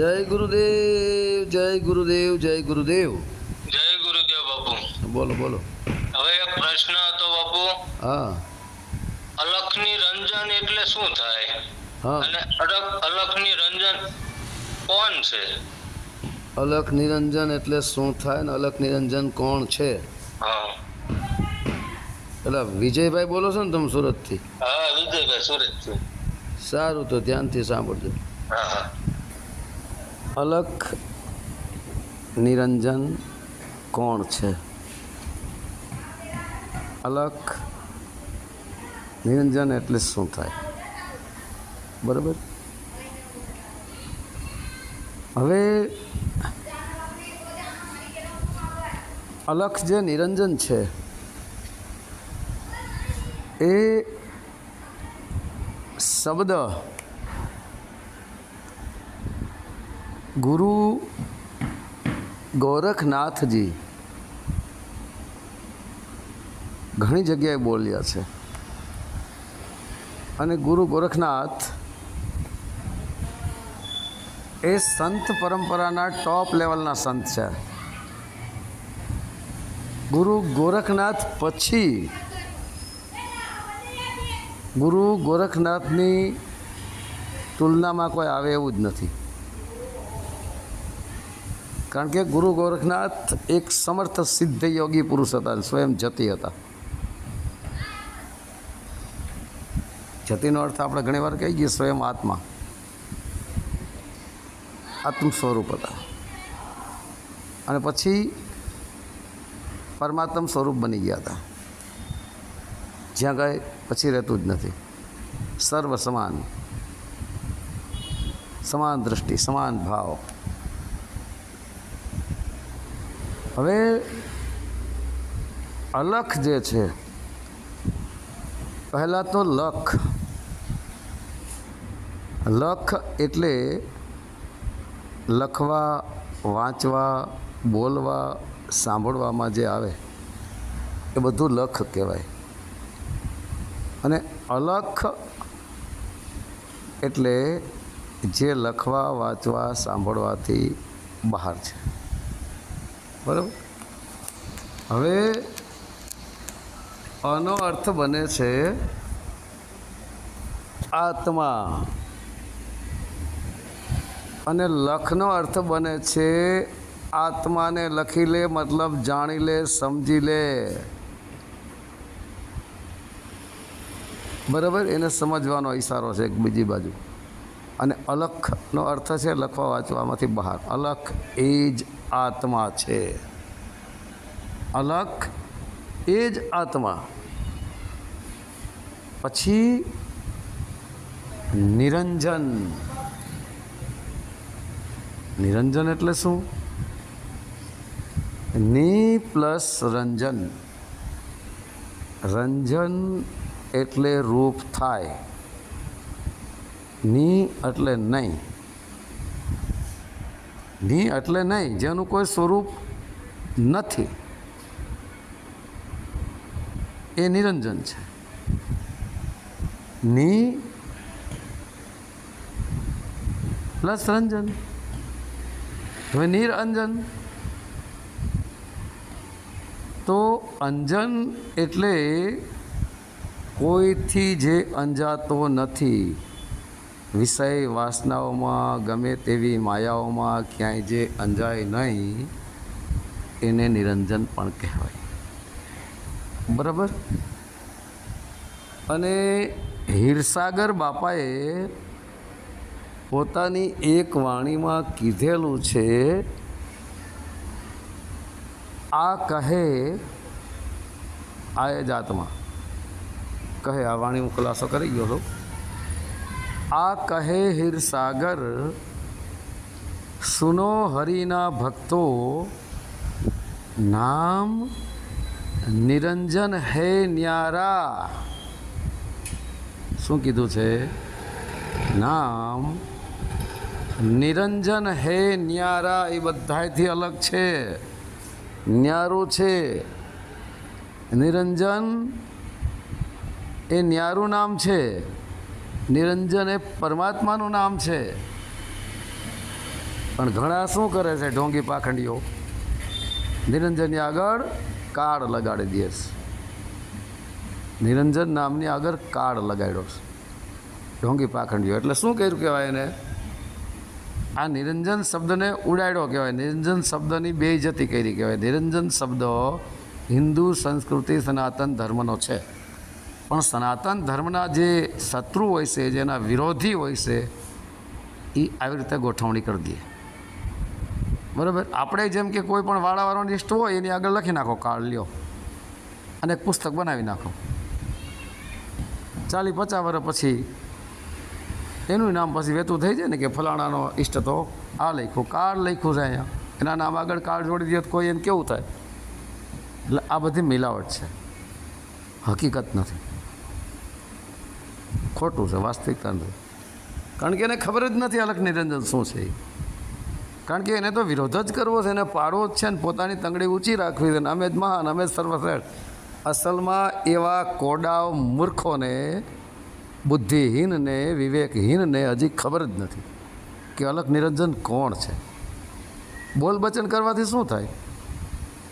જય ગુરુદેવ જય ગુરુદેવ જય ગુરુદેવ. જય ગુરુદેવ બાપુ. બોલો બોલો. હવે એક પ્રશ્ન હતો બાપુ. હા. અલખની રંજન એટલે શું થાય? હા. અને અલખની રંજન કોણ છે? અલખ નિરંજન એટલે શું થાય ને અલખ નિરંજન કોણ છે? હા. એટલે વિજયભાઈ બોલો છો ને તમે સુરતથી? હા વિજયભાઈ સુરત છે સારું તો ધ્યાનથી સાંભળજો. હા હા. અલખ નિરંજન કોણ છે? અલખ નિરંજન એટલે શું થાય? બરાબર? હવે અલખ જે નિરંજન છે, એ શબ્દ ગુરુ ગોરખનાથજી ઘણી જગ્યાએ બોલ્યા છે. અને ગુરુ ગોરખનાથ એ સંત પરંપરાના ટોપ લેવલના સંત છે. ગુરુ ગોરખનાથ પછી ગુરુ ગોરખનાથની તુલનામાં કોઈ આવે એવું જ નથી. કારણ કે ગુરુ ગોરખનાથ એક સમર્થ સિદ્ધ યોગી પુરુષ હતા, સ્વયં જતી હતા. જતીનો અર્થ આપણે ઘણીવાર કહી ગઈએ સ્વયં આત્મા. આત્મ સ્વરૂપ હતા. અને પછી પરમાત્મ સ્વરૂપ બની ગયા હતા. જ્યાં ગਏ પછી રહેતું જ નથી. સર્વ સમાન સમાન દૃષ્ટિ સમાન ભાવ. હવે અલખ જે છે, પહેલાં તો લખ. લખ એટલે લખવા, વાંચવા, બોલવા, સાંભળવામાં જે આવે, એ બધું લખ કહેવાય. અને અલખ એટલે જે લખવા, વાંચવા, સાંભળવાથી બહાર છે. બરાબર? હવે આનો અર્થ બને છે આત્મા. અને લખનો અર્થ બને છે આત્માને લખી લે, મતલબ જાણી લે, સમજી લે. બરાબર? એને સમજવાનો ઈશારો છે એક બીજી બાજુ. અને અલખનો અર્થ છે લખવા વાંચવામાંથી બહાર. અલખ, એ જ આત્મા છે. અલખ એ જ આત્મા. પછી નિરંજન. નિરંજન એટલે શું? ની પ્લસ રંજન. રંજન એટલે રૂપ થાય. ની એટલે નહીં. ની એટલે નહીં, જેનું કોઈ સ્વરૂપ નથી. એ નિરંજન છે. ની પ્લસ રંજન. હવે નિરંજન તો અંજન એટલે કોઈથી જે અંજાતો નથી. વિષય વાસનાઓમાં ગમે તેવી માયાઓમાં ક્યાંય જે અંજાય નહીં, એને નિરંજન પણ કહેવાય. બરાબર? અને હીરસાગર બાપાએ પોતાની એક વાણીમાં કીધેલું છે, આ કહે આ જાતમાં કહે, આ વાણી હું ખુલાસો કરી ગયો છું. આ કહે હીરસાગર, સુનો હરિના ભક્તો, નામ નિરંજન હે ન્યારા. શું કીધું છે? નામ નિરંજન હે ન્યારા, એ બધાથી અલગ છે. ન્યારું છે. નિરંજન એ ન્યારું નામ છે. નિરંજન એ પરમાત્માનું નામ છે. પણ ઘણા શું કરે છે ઢોંગી પાખંડીઓ? નિરંજનની આગળ કાળ લગાડી દે છે. નિરંજન નામની આગળ કાળ લગાડ્યો છે. ઢોંગી પાખંડીઓ, એટલે શું કર્યું કહેવાય એને? આ નિરંજન શબ્દને ઉડાડ્યો કહેવાય. નિરંજન શબ્દની બે જતી કરી કહેવાય. નિરંજન શબ્દ હિન્દુ, સંસ્કૃતિ, સનાતન ધર્મનો છે. પણ સનાતન ધર્મના જે શત્રુ હોય છે, જેના વિરોધી હોય છે એ આવી રીતે ગોઠવણી કરી દે. બરાબર? આપણે જેમ કે કોઈ પણ વાળાવાળો લિસ્ટ હોય, એની આગળ લખી નાખો કાર્ડ, લ્યો. અને પુસ્તક બનાવી નાખો. ચાલી પચાસ વર્ષ પછી એનું નામ પછી વેતું થઈ જાય ને કે ફલાણાનો ઇષ્ટ તો આ લખ્યું, કાર્ડ લખ્યું છે અહીંયા. એના નામ આગળ કાર્ડ જોડી દે તો કોઈ એને કેવું થાય? એટલે આ બધી મિલાવટ છે. હકીકત નથી. ખોટું છે, વાસ્તવિકતા નથી. કારણ કે એને ખબર જ નથી અલગ નિરંજન શું છે. કારણ કે એને તો વિરોધ જ કરવો છે, એને પાડવો જ છે ને પોતાની તંગડી ઊંચી રાખવી છે ને અમે જ મહાન, અમે જ સર્વશ્રેષ્ઠ. અસલમાં એવા કોડાવ મૂર્ખોને, બુદ્ધિહીનને, વિવેકહીનને હજી ખબર જ નથી કે અલગ નિરંજન કોણ છે. બોલ બચન કરવાથી શું થાય?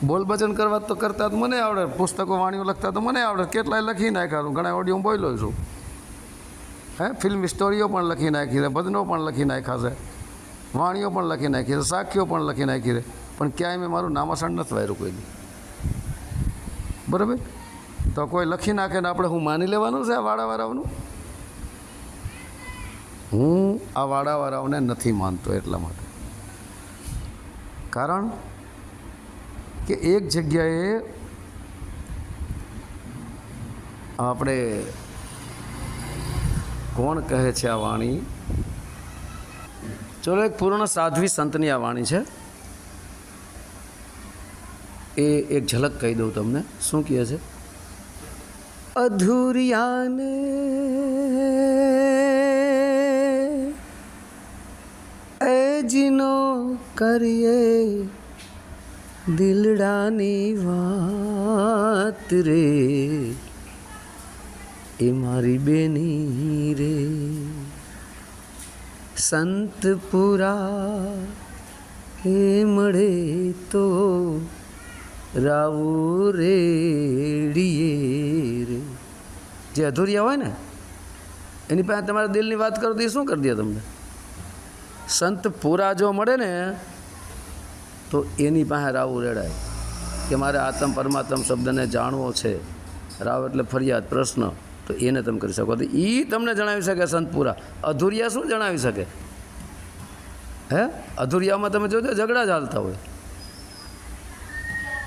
બોલ બચન કરવા તો કરતા મને આવડે, પુસ્તકો વાણીઓ લખતા તો મને આવડે, કેટલાય લખી નાખ્યા ઘણા ઓડિયો હું બોલ્યો છું. હે? ફિલ્મ સ્ટોરીઓ પણ લખી નાખી છે ભજનો પણ લખી નાખ્યા છે. વાણીઓ પણ લખી નાખી છે સાખીઓ પણ લખી નાખી છે. પણ ક્યાંય મેં મારું નામાસણ નથી વાયરું કોઈ. બરાબર? તો કોઈ લખી નાખે ને આપણે હું માની લેવાનું છે આ વાડાવાળાઓનું? હું આ વાડાવાળાઓને નથી માનતો એટલા માટે. કારણ કે એક જગ્યાએ આપણે કોણ કહે છે આ વાણી? ચલો એક પૂર્ણ સાધ્વી સંતની આ વાણી છે. એ એક ઝલક કહી દઉં તમને. શું કહે છે? અધુરિયાને એજીનો કરીએ દિલડાની વાત રે. એ મારી બેની રે. સંતપુરા એ મળે તો રાવું રેડીએ રે. જે અધૂરિયા હોય ને, એની પાસે તમારા દિલની વાત કરો તો એ શું કરી દે તમને? સંત પૂરા જો મળે ને, તો એની પાસે રાવું રેડાય. કે મારે આત્મ પરમાત્મ શબ્દને જાણવો છે. રાવ એટલે ફરિયાદ, પ્રશ્ન. તો એને તમે કરી શકો. તો એ તમને જણાવી શકે સંતપુરા અધૂરિયા શું જણાવી શકે? હે? અધૂરિયામાં તમે જોજો, ઝઘડા જ હોય.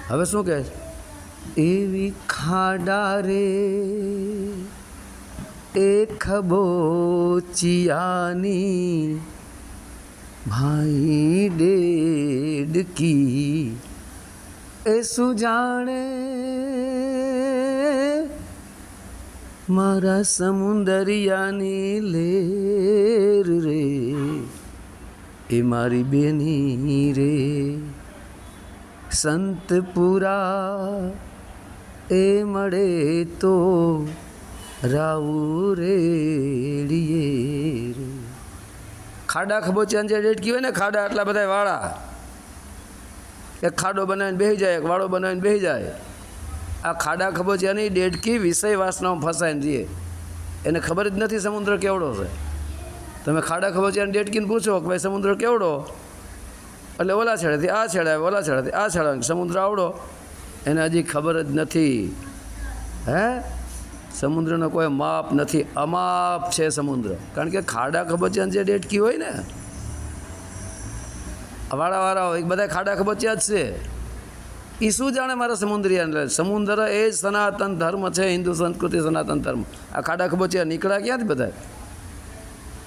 હવે શું કહે? એવી ખાડા રે, એ ખબોચિયાની ભાઈ ડેડકી. એ શું જાણે મારા સમુદરિયાની લેર રે, એ મારી બેની રે. સંતપુરા એ મળે તો રાવું રેડીએ રે. ખાડા ખબોચિયાને જે ડેટકી હોય ને, ખાડા આટલા બધા વાળા. એક ખાડો બનાવીને બેસી જાય, એક વાળો બનાવીને બેસી જાય. આ ખાડા ખબોચિયાની ડેડકી વિષય વાસનામાં ફસાઈને જઈએ એને ખબર જ નથી સમુદ્ર કેવડો છે. તમે ખાડા ખબોચિયાની ડેડકીને પૂછો કે ભાઈ સમુદ્ર કેવડો? એટલે ઓલા છેડેથી આ છેડે આવે ઓલા છેડેથી આ છેડે. સમુદ્ર આવડો? એને હજી ખબર જ નથી. હે? સમુદ્રનો કોઈ માપ નથી. અમાપ છે સમુદ્ર. કારણ કે ખાડા ખબોચિયાની જે ડેટકી હોય ને. વાળાવાળા હોય બધા ખાડા ખબોચિયા જ છે. એ શું જાણે મારા સમુદ્રિયા સમુદ્ર એ જ સનાતન ધર્મ છે, હિન્દુ સંસ્કૃતિ સનાતન ધર્મ. આ ખાડા ખબોચિયા નીકળ્યા ક્યાંથી બધા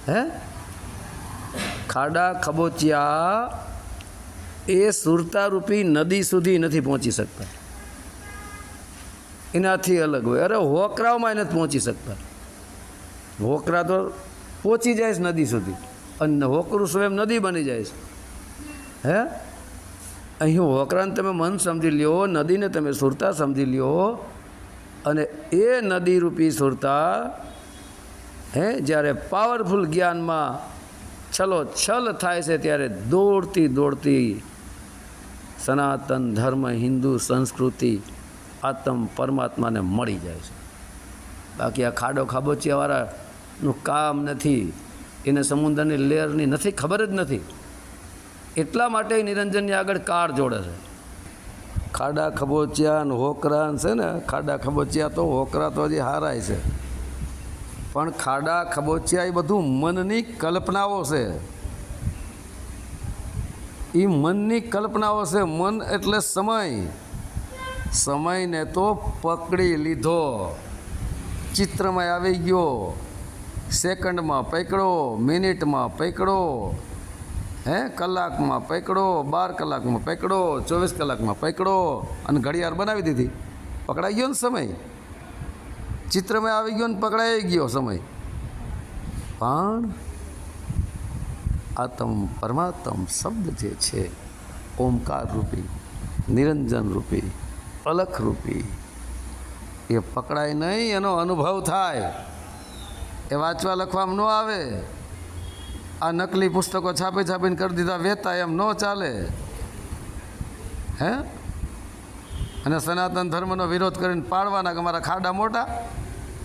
હે? ખાડા ખબોચિયા એ સુરતારૂપી નદી સુધી નથી પહોંચી શકતા. એનાથી અલગ હોય. અરે હોકરાઓમાં નથી પહોંચી શકતા. હોકરા તો પહોંચી જાય છે નદી સુધી. અને હોકરું સ્વયં નદી બની જાય છે. હે? અહીં હોકરાને તમે મન સમજી લ્યો, નદીને તમે સુરતા સમજી લ્યો, અને એ નદીરૂપી સુરતા, હે, જ્યારે પાવરફુલ જ્ઞાનમાં છલો છલ થાય છે, ત્યારે દોડતી દોડતી સનાતન ધર્મ, હિન્દુ સંસ્કૃતિ, આત્મ પરમાત્માને મળી જાય છે. બાકી આ ખાડો ખાબોચિયાવાળાનું કામ નથી. એને સમુદ્રની લેરની નથી, ખબર જ નથી. એટલા માટે નિરંજનની આગળ કાર જોડે છે. ખાડા ખબોચિયા ને હોકરા છે ને, ખાડા ખબોચિયા તો હોકરા તો હજી હારાય છે. પણ ખાડા ખબોચિયા એ બધું મનની કલ્પનાઓ છે. એ મનની કલ્પનાઓ છે, મન એટલે સમય. સમયને તો પકડી લીધો. ચિત્રમાં આવી ગયો. સેકન્ડમાં પકડો, મિનિટમાં પકડો. હે? કલાકમાં પકડો, બાર કલાકમાં પકડો, ચોવીસ કલાકમાં પકડો અને ઘડિયાળ બનાવી દીધી. પકડાઈ ગયો ને સમય? ચિત્રમાં આવી ગયો ને પકડાઈ ગયો સમય. પણ આત્મ પરમાત્મ શબ્દ જે છે, ઓમકાર રૂપી, નિરંજન રૂપી, અલખ રૂપી, એ પકડાય નહીં, એનો અનુભવ થાય. એ વાંચવા લખવામાં ન આવે. આ નકલી પુસ્તકો છાપી છાપીને કરી દીધા વેતા એમ ન ચાલે. હે? અને સનાતન ધર્મનો વિરોધ કરીને પાડવાના કે મારા ખાડા મોટા?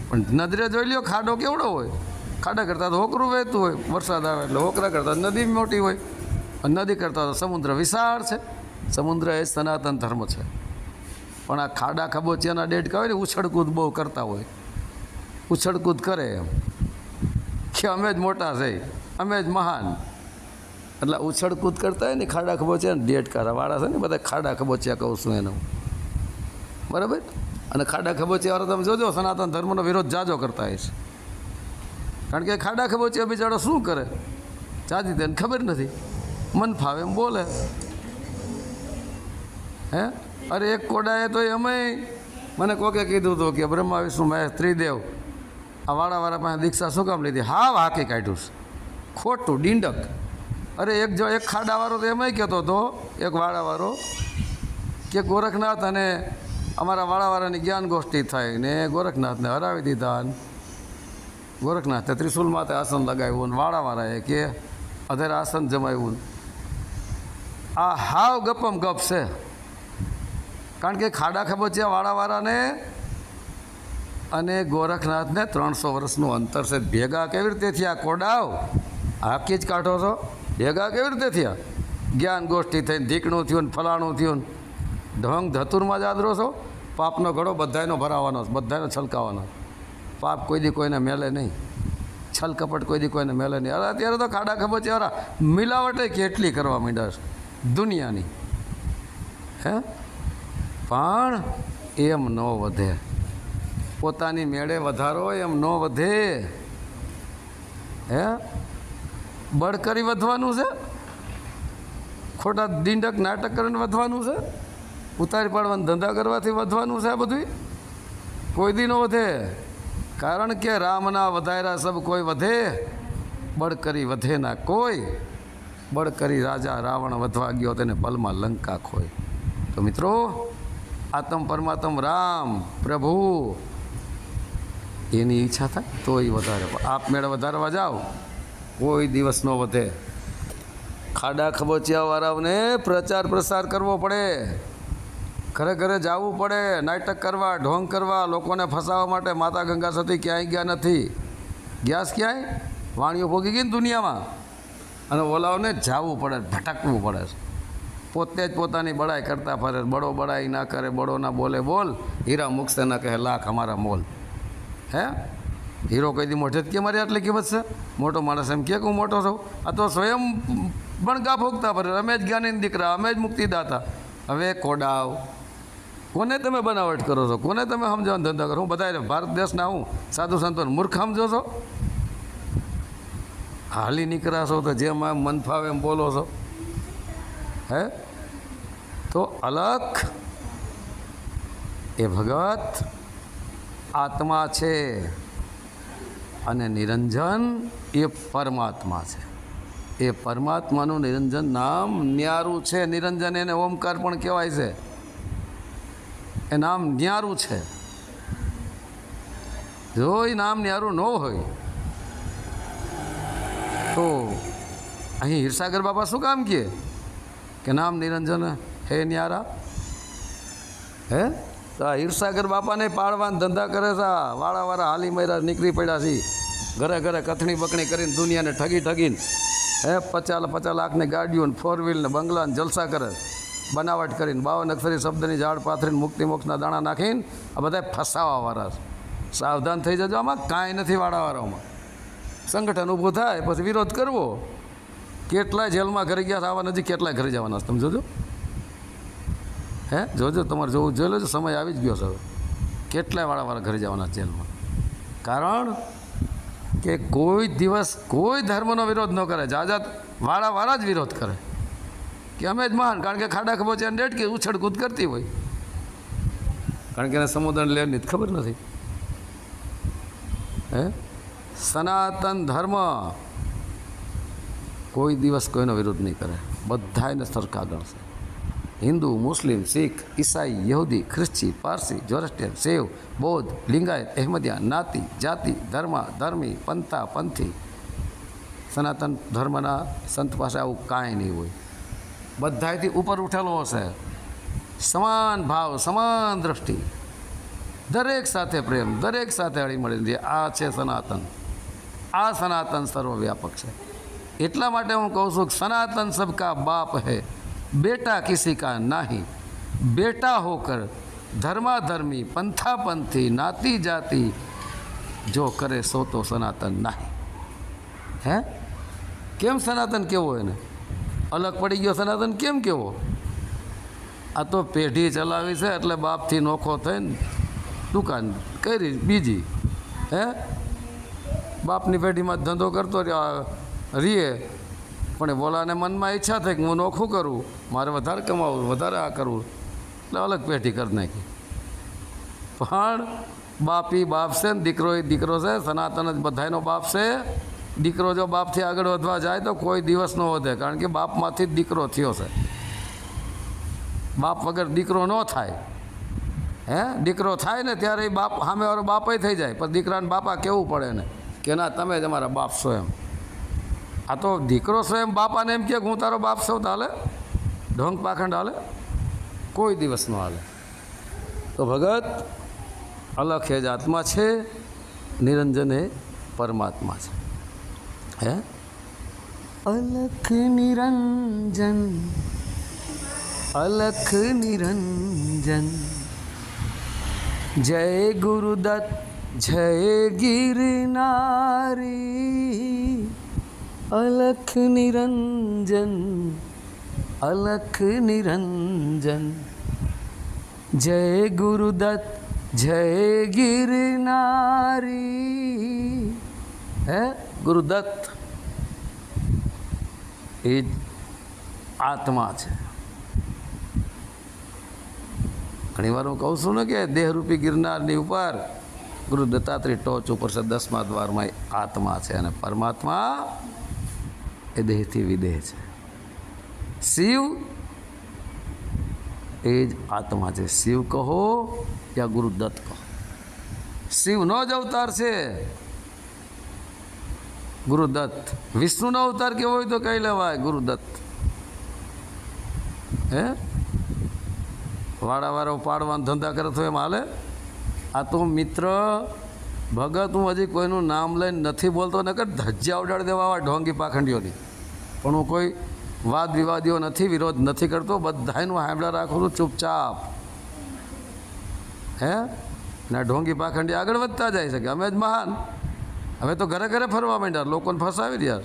પણ નદરે જોઈ લ્યો, ખાડો કેવડો હોય? ખાડા કરતાં તો હોકરું વહેતું હોય, વરસાદ આવે એટલે હોકરા કરતાં નદી મોટી હોય. અને નદી કરતાં તો સમુદ્ર વિશાળ છે. સમુદ્ર એ સનાતન ધર્મ છે. પણ આ ખાડા ખબોચિયાના ડેટ હોય ને, ઉછળકૂદ બહુ કરતા હોય. ઉછળકૂદ કરે એમ. કે અમે જ મોટા છે અમે જ મહાન. એટલે ઉછળકૂદ કરતા હોય ને, ખાડા ખબોચ્યા ને ડેડકા વાળા છે ને બધા ખાડા ખબોચ્યા કહું છું એનું. બરાબર? અને ખાડા ખબોચિયાવાળા તમે જોજો, સનાતન ધર્મનો વિરોધ જાજો કરતા હોય છે. કારણ કે ખાડા ખબોચ્યા બિચારો શું કરે? જાતી તેને ખબર નથી. મન ફાવે એમ બોલે. હે? અરે એક કોડાએ તો અમે મને કોકે કીધું હતું કે બ્રહ્મા, વિષ્ણુ, મહેશ, ત્રિદેવ, આ વાળાવાળા પાસે દીક્ષા શું કામ લીધી? હા હાકી કાઢ્યું છે. ખોટું, ડીંડક. અરે એક જો એક ખાડાવાળો તો એમાંય કહેતો હતો, એક વાળાવાળો, કે ગોરખનાથ અને અમારા વાળાવાળાની જ્ઞાન ગોષ્ઠી થઈ ને ગોરખનાથને હરાવી દીધા ને ગોરખનાથે ત્રિશુલ માથે આસન લગાવ્યું ને વાળાવાળાએ કે, અધેર આસન જમાવ્યું. આ હાવ ગપમ ગપ છે. કારણ કે ખાડા ખબચ્યા વાળાવાળાને અને ગોરખનાથને ત્રણસો વર્ષનું અંતર છે. ભેગા કેવી રીતે થયા? કોડાવ. હાકી જ કાઢો છો? ભેગા કેવી રીતે થયા? જ્ઞાન ગોષ્ઠી થઈને ધીકણું થયું ને ફલાણું થયું ને. ઢંગ ધતુરમાં જ આદરો છો? પાપનો ઘડો બધાયનો ભરાવાનો બધાનો છલકાવાનો પાપ કોઈ દી કોઈને મેલે નહીં. છલ કપટ કોઈ દી કોઈને મેલે નહીં. અરે અત્યારે તો ખાડા ખબોચિયાવાળા મિલાવટે કેટલી કરવા માંડ્યા છે? દુનિયાની. હે? પણ એમ ન વધે. પોતાની મેળે વધારો એમ ન વધે. હે? બળ કરી વધવાનું છે? ખોટા દિંડક નાટક કરીને વધવાનું છે? ઉતારી પાડવાના ધંધા કરવાથી વધવાનું છે આ બધું કોઈ દી ન વધે. કારણ કે રામના વધાયરા સબ કોઈ વધે. બળ કરી વધે ના કોઈ. બળ કરી રાજા રાવણ વધવા ગયો તેને પલમાં લંકા ખોય. તો મિત્રો, આત્મ પરમાત્મ રામ પ્રભુ. એની ઈચ્છા થાય તો એ વધારે આપમેળે વધારવા જાઓ. કોઈ દિવસ ન વધે. ખાડા ખબોચિયાવાળાઓને પ્રચાર પ્રસાર કરવો પડે. ઘરે ઘરે જવું પડે, નાટક કરવા, ઢોંગ કરવા, લોકોને ફસાવવા માટે માતા ગંગા સતી ક્યાંય ગયા નથી. ગ્યાસ ક્યાંય? વાણીઓ ભોગી ગઈ ને દુનિયામાં. અને ઓલાઓને જાવું પડે, ભટકવું પડે. પોતે જ પોતાની બડાઈ કરતા ફરે. બડો બડાઈ ના કરે, બડો ના બોલે. બોલ, હીરા મુકશે ના કહે, લાખ અમારા મોલ. હે? હીરો કઈ દી મોઢે કે મારી આટલી કિંમત છે? મોટો માણસ એમ કે હું મોટો છું. આ તો સ્વયં પણ ગા ભોગતા ભરે અમે જ જ્ઞાની દીકરા, અમે જ મુક્તિદાતા. હવે કોડાવ કોને તમે બનાવટ કરો છો? કોને તમે સમજવાનો ધંધા કરો? હું બધા ભારત દેશના હું, સાધુ સંતોને મૂર્ખ સમજો છો? હાલી નીકળ્યા છો તો જેમ આમ મન ફાવે એમ બોલો છો. હે? તો અલખ એ ભગત આત્મા છે. અને નિરંજન એ પરમાત્મા છે. એ પરમાત્માનું નિરંજન નામ ન્યારું છે. નિરંજન એને ઓમકાર પણ કહેવાય છે. એ નામ ન્યારું છે. જો એ નામ ન્યારું ન હોય, તો અહીં હિરસાગર બાપા શું કામ કહે? કે નામ નિરંજન હે ન્યારા. હે? તો આ હીરસાગર બાપાને પાડવાના ધંધા કરે છે. આ વાળાવાળા હાલી મૈરા નીકળી પડ્યા છે. ઘરે ઘરે કથણી બકણી કરીને દુનિયાને ઠગી ઠગીને, હે પચાસ પચાસ લાખની ગાડીઓ ફોર વ્હીલ ને બંગલા જલસા કરે. બનાવટ કરીને બાવન અક્ષરી શબ્દની ઝાડ પાથરીને મુક્તિ મોક્ષના દાણા નાખીને આ બધા ફસાવાવાળા છે. સાવધાન થઈ જજો આમાં, કાંઈ નથી વાળાવાળામાં સંગઠન ઊભું થાય, પછી વિરોધ કરવો. કેટલાય જેલમાં ઘરે ગયા છે, આવા નજીક કેટલાય ઘરે જવાના છે તમે જોજો હે? જોજો, તમારે જોવું જોઈ લેજો, સમય આવી જ ગયો છે હવે. કેટલાય વાળાવાળા ઘરે જવાના છે જેલમાં. કારણ કે કોઈ દિવસ કોઈ ધર્મનો વિરોધ ન કરે, જાજાત વાળાવાળા જ વિરોધ કરે. કે અમે જ મહાન, કારણ કે ખાડા ખબોચિયા ડેટ કે ઉછળકૂદ કરતી હોય. કારણ કે એને સમુદ્રને લેવાની ખબર નથી. હે? સનાતન ધર્મ કોઈ દિવસ કોઈનો વિરોધ નહીં કરે. બધાને સરખા ગણશે. હિન્દુ, મુસ્લિમ, શીખ, ઈસાઈ, યહૂદી, ખ્રિસ્તી, પારસી જોરસ્ટિયન સેવ બૌદ્ધ, લિંગાયત, અહેમદિયા, નાતી, જાતિ, ધર્મ, ધર્મી, પંથા, પંથી. સનાતન ધર્મના સંત પાસે આવું કાંઈ નહીં હોય. બધાયથી ઉપર ઉઠેલો હશે. સમાન ભાવ, સમાન દ્રષ્ટિ. દરેક સાથે પ્રેમ, દરેક સાથે હળીમળી જે આ છે સનાતન. આ સનાતન સર્વવ્યાપક છે. એટલા માટે હું કહું છું કે સનાતન સબકા બાપ હૈ. બેટા किसी का નહીં? બેટા હોકર ધર્માધર્મી, પંથાપંથી नाती જાતિ, જો કરે સો તો સનાતન નહીં. હે? કેમ સનાતન કેવો એને? અલગ પડી ગયો સનાતન કેમ કેવો? આ તો પેઢી ચલાવી છે એટલે બાપથી નોખો થઈને દુકાન કરી, બીજી. હે? બાપની પેઢીમાં ધંધો કરતો રહ્યો રીએ પણ બોલાને મનમાં ઈચ્છા થઈ કે હું નોખું કરું, મારે વધારે કમાવું, વધારે આ કરવું. એટલે અલગ પેઢી કરી નાખી. પણ બાપી બાપ છે ને, દીકરો એ દીકરો છે, સનાતન જ બધાયનો બાપ છે. દીકરો જો બાપથી આગળ વધવા જાય તો કોઈ દિવસ ન વધે, કારણ કે બાપમાંથી જ દીકરો થયો છે. બાપ વગર દીકરો ન થાય. હે? દીકરો થાય ને ત્યારે એ બાપ સામેવાળો બાપય થઈ જાય, પણ દીકરાને બાપા કેવું પડે ને? કે ના, તમે જ અમારા બાપ છો એમ. આ તો દીકરો એમ બાપાને એમ કે હું તારો બાપ સૌ હાલે? ઢોંગ પાખંડ હાલે? કોઈ દિવસ ન હાલે. તો ભગત, અલખ એ જ આત્મા છે, નિરંજન એ પરમાત્મા છે. હે? અલખ નિરંજન અલખ નિરંજન. જય ગુરુદત્ત, જય ગિરનારી. અલખ નિરંજન અલખ નિરંજન જય ગુરુદત્ત જય ગિરનારી હે ગુરુદત્ત એ આત્મા છે। ઘણીવાર હું કહું છું ને કે દેહરૂપી ગિરનારની ઉપર ગુરુ દત્તાત્રેય ટોચ ઉપર છે, દસમા દ્વારમાં આત્મા છે અને પરમાત્મા એ દેહથી વિદેહ છે. શિવ એ જ આત્મા છે. શિવ કહો યા ગુરુદત્ત કહો. શિવનો જ અવતાર છે. ગુરુદત્ત વિષ્ણુનો અવતાર કેવો હોય તો કહી લેવાય ગુરુદત્ત હે? વાળાવાળો પાડવાનો ધંધા કરે તો એમ હાલે? આ તો મિત્ર ભગત હું હજી કોઈનું નામ લઈને નથી બોલતો, નકર ધજ્જા ઉડાડી દેવા આવા ઢોંગી પાખંડીઓની. પણ હું કોઈ વાદ વિવાદીઓ નથી, વિરોધ નથી કરતો બધાનું હાંભળા રાખું છું, ચૂપચાપ. હે? ને ઢોંગી પાખંડી આગળ વધતા જાય છે કે અમે જ મહાન. હવે તો ઘરે ઘરે ફરવા માંડ્યા, લોકોને ફસાવી રહ્યા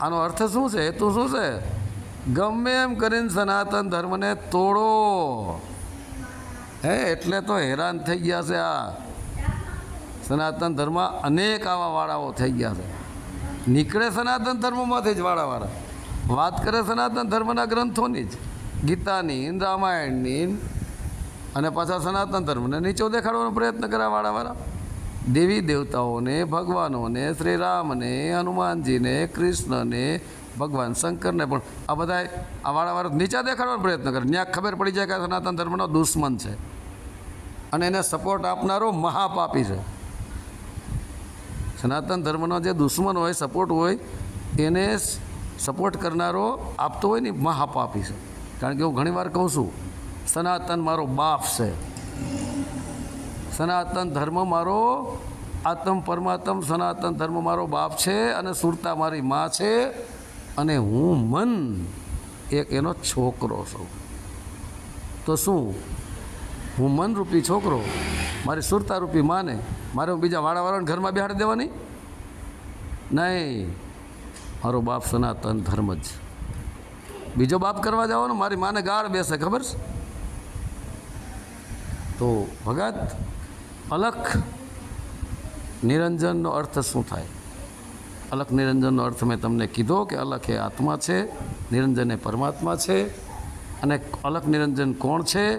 આનો અર્થ શું છે? હેતુ શું છે? ગમે એમ કરીને સનાતન ધર્મને તોડો. હે, એટલે તો હેરાન થઈ ગયા છે આ. સનાતન ધર્મ અનેક આવા વાળાઓ થઈ ગયા છે. નીકળે સનાતન ધર્મમાંથી જ વાળાવાળા. વાત કરે સનાતન ધર્મના ગ્રંથોની જ. ગીતાની, રામાયણની અને પાછા સનાતન ધર્મને નીચો દેખાડવાનો પ્રયત્ન કરે વાળાવાળા. દેવી દેવતાઓને, ભગવાનોને શ્રી રામને હનુમાનજીને, કૃષ્ણને, ભગવાન શંકરને પણ આ બધા આ વાળાવાળા નીચા દેખાડવાનો પ્રયત્ન કરે ત્યાં ખબર પડી જાય કે સનાતન ધર્મનો દુશ્મન છે. અને એને સપોર્ટ આપનારો મહાપાપી છે. સનાતન ધર્મનો જે દુશ્મન હોય સપોર્ટ હોય, એને સપોર્ટ કરનારો આપતો હોય ને મહાપ આપી છે. કારણ કે હું ઘણીવાર કહું છું, સનાતન મારો બાપ છે. સનાતન ધર્મ મારો આત્મ પરમાત્મ, સનાતન ધર્મ મારો બાપ છે અને સુરતા મારી મા છે અને હું મન એક એનો છોકરો છું. તો શું? હું મનરૂપી છોકરો? મારી સુરતા રૂપી માને? મારે બીજા વાળાવાળાને ઘરમાં બેહાડી દેવાની? નહીં. મારો બાપ સનાતન ધર્મ જ. બીજો બાપ કરવા જવાનો, મારી માને ગાળ બેસે, ખબર છે? તો ભગત, અલખ નિરંજનનો અર્થ શું થાય? અલખ નિરંજનનો અર્થ મેં તમને કીધો કે અલખ એ આત્મા છે, નિરંજન એ પરમાત્મા છે, અને અલખ નિરંજન કોણ છે?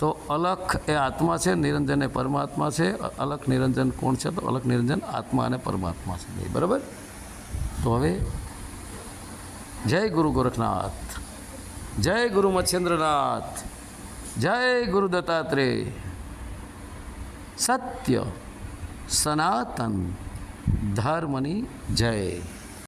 તો અલખ એ આત્મા છે, નિરંજન એ પરમાત્મા છે અલખ, નિરંજન કોણ છે તો અલખ, નિરંજન આત્મા અને પરમાત્મા છે. બરાબર? તો હવે જય ગુરુ ગોરખનાથ, જય ગુરુ મચ્છેન્દ્રનાથ, જય ગુરુ દત્તાત્રેય. સત્ય, સનાતન, ધર્મની જય.